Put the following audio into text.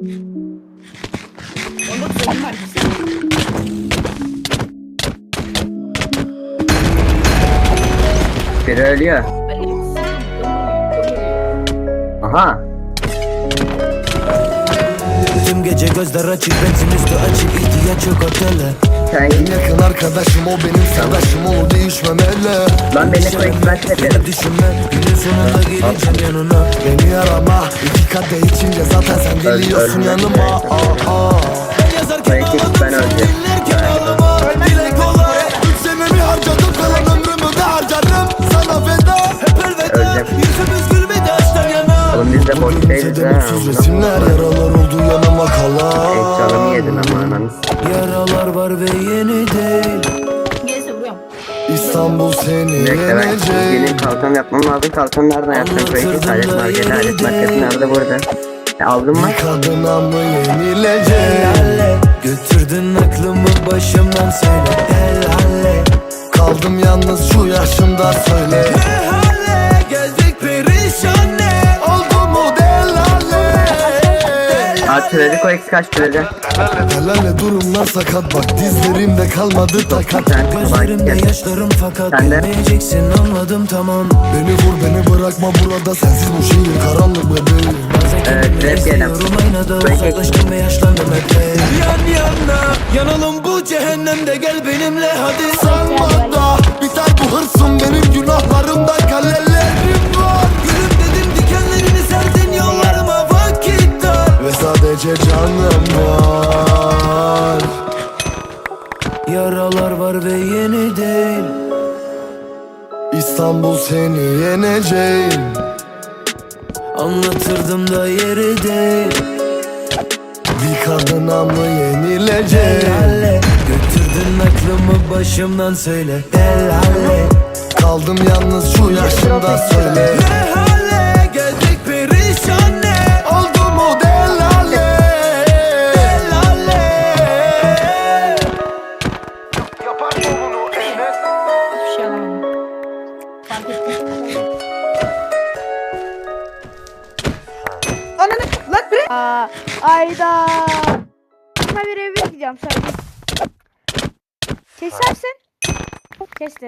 Onda elim sıkıyorum. Aha. Tüm gece gözler açık benzin üstü açık ihtiyaç yok otele Sen En yakın arkadaşım o benim sadaşım o değişmemeli lan beni koy ben teperim. Düşünme günün sonunda geleceğim yanına. Beni arama iki kadeh içince zaten sen geliyorsun yanıma. Aa, aa. Ben yazarken ağladım ben sen dinlerken ağlama. Dile kolay Üç senemi harcadım kalan ömrümü de harcarım sana feda hep elveda. Öleceğim. Yüzümüz gülmedi açtan yana. Oğlum biz de boş değiliz ha. resimler yaralar oldu yanıma kalan yedin ama Yaralar var ve yeni değil vuruyorum. İstanbul seni Bekle ben benim yenecek kalkan yapmam lazım. Kalkan nereden yaptın? Burayı alet marketi alet marketi nerede burada? E, aldın mı? Bir kadına mı yenilecek Helalle Götürdün aklımı başımdan söyle Helalle Kaldım yalnız şu yaşımda söyle Aa kredi koy kaç kredi? Delale durumlar sakat. Bak dizlerimde kalmadı takat. Gözlerimde yaşlarım fakat. Bilmeyeceksin anladım tamam. Beni vur beni bırakma burada. Sensiz bu şehir karanlık bebeğim Bazen izliyorum aynada. Uzaklaştım ve yaşlandım epey Yan yana yanalım bu cehennemde. Gel benimle hadi. Sanma da biter bu hırsım. Benim günahlarımda Yaralar var ve yeni değil. İstanbul seni yeneceğim. Anlatırdım da yeri değil. Bir kadına mı yenilecek Helalle Götürdün aklımı başımdan söyle. Helalle Kaldım yalnız şu yaşımda söyle Fark ettim. Ananı lan bre. Aa, ayda. Sana bir eve gideceğim sadece. Kesersin. Kestim.